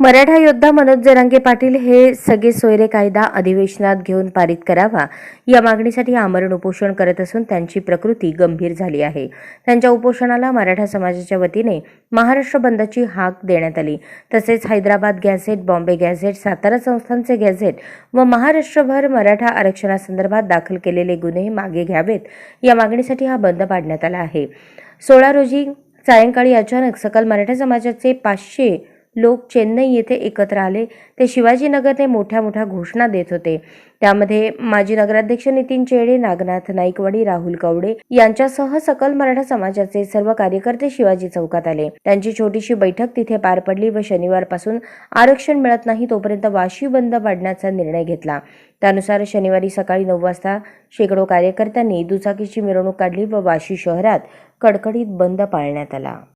मराठा योद्धा मनोज जरांगे पाटील हे सगळे सोयरे कायदा अधिवेशनात घेऊन पारित करावा या मागणीसाठी आमरण उपोषण करत असून त्यांची प्रकृती गंभीर झाली आहे. त्यांच्या उपोषणाला मराठा समाजाच्या वतीने महाराष्ट्र बंदची हाक देण्यात आली. तसेच हैदराबाद गॅझेट बॉम्बे गॅझेट सातारा संस्थांचे गॅझेट व महाराष्ट्रभर मराठा आरक्षणासंदर्भात दाखल केलेले गुन्हे मागे घ्यावेत या मागणीसाठी हा बंद पाडण्यात आला आहे. सोळा रोजी सायंकाळी अचानक सकल मराठा समाजाचे पाचशे लोक चेन्नई येथे एकत्र आले. ते शिवाजीनगरने मोठ्या मोठ्या घोषणा देत होते. त्यामध्ये माजी नगराध्यक्ष नितीन चेडे नागनाथ नाईकवाडी राहुल कवडे यांच्यासह सकल मराठा समाजाचे सर्व कार्यकर्ते शिवाजी चौकात आले. त्यांची छोटीशी बैठक तिथे पार पडली व शनिवारपासून आरक्षण मिळत नाही तोपर्यंत वाशी बंद पाडण्याचा निर्णय घेतला. त्यानुसार शनिवारी सकाळी नऊ वाजता शेकडो कार्यकर्त्यांनी दुचाकीची मिरवणूक काढली व वाशी शहरात कडकडीत बंद पाळण्यात आला.